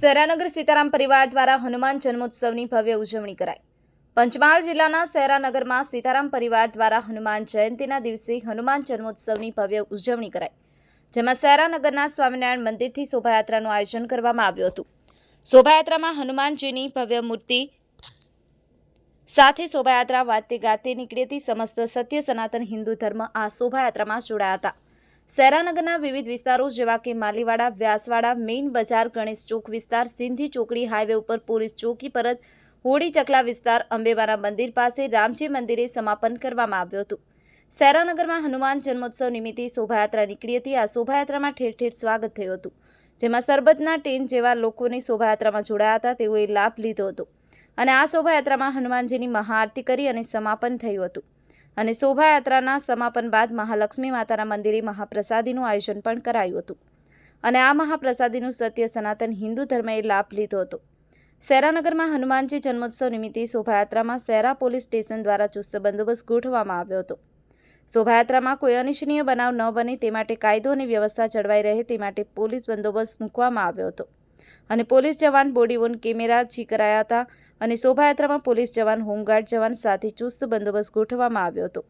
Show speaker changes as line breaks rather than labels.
સહેરાનગર સીતારામ પરિવાર દ્વારા હનુમાન જન્મોત્સવની ભવ્ય ઉજવણી કરાઈ. પંચમહાલ જિલ્લાના સહેરાનગરમાં સીતારામ પરિવાર દ્વારા હનુમાન જયંતિના દિવસે હનુમાન જન્મોત્સવની ભવ્ય ઉજવણી કરાઈ, જેમાં સહેરાનગરના સ્વામિનારાયણ મંદિરથી શોભાયાત્રાનું આયોજન કરવામાં આવ્યું હતું. શોભાયાત્રામાં હનુમાનજીની ભવ્ય મૂર્તિ સાથે શોભાયાત્રા વાતે ગાતે નીકળી હતી. સમસ્ત સત્ય સનાતન હિન્દુ ધર્મ આ શોભાયાત્રામાં જોડાયા હતા. સહેરાનગરના વિવિધ વિસ્તારો જેવા કે માલીવાડા, વ્યાસવાડા, મેઇન બજાર, ગણેશ ચોક વિસ્તાર, સિંધી ચોકડી હાઈવે ઉપર પોલીસ ચોકી પરત હોડી ચકલા વિસ્તાર, અંબેવાના મંદિર પાસે રામજી મંદિરે સમાપન કરવામાં આવ્યું હતું. સહેરાનગરમાં હનુમાન જન્મોત્સવ નિમિત્તે શોભાયાત્રા નીકળી હતી. આ શોભાયાત્રામાં ઠેર ઠેર સ્વાગત થયું હતું. જેમાં સરબતના ટેન જેવા લોકોને શોભાયાત્રામાં જોડાયા હતા. તેઓએ લાભ લીધો હતો. અને આ શોભાયાત્રામાં હનુમાનજીની મહાઆરતી કરી અને સમાપન થયું હતું. અને શોભાયાત્રાના સમાપન બાદ મહાલક્ષ્મી માતાના મંદિરે મહાપ્રસાદીનું આયોજન પણ કરાયું હતું. અને આ મહાપ્રસાદીનું સત્ય સનાતન હિન્દુ ધર્મએ લાભ લીધો હતો. સેરાનગરમાં હનુમાનજી જન્મોત્સવ નિમિત્તે શોભાયાત્રામાં સેરા પોલીસ સ્ટેશન દ્વારા ચુસ્ત બંદોબસ્ત ગોઠવવામાં આવ્યો હતો. શોભાયાત્રામાં કોઈ અનિચ્છનીય બનાવ ન બને તે માટે કાયદો અને વ્યવસ્થા જળવાઈ રહે તે માટે પોલીસ બંદોબસ્ત મૂકવામાં આવ્યો હતો. અને પોલીસ જવાન બોડી કેમેરા છીકરાયા હતા અને શોભાયાત્રામાં પોલીસ જવાન હોમગાર્ડ જવાન સાથે ચુસ્ત બંદોબસ્ત ગોઠવવામાં આવ્યો હતો.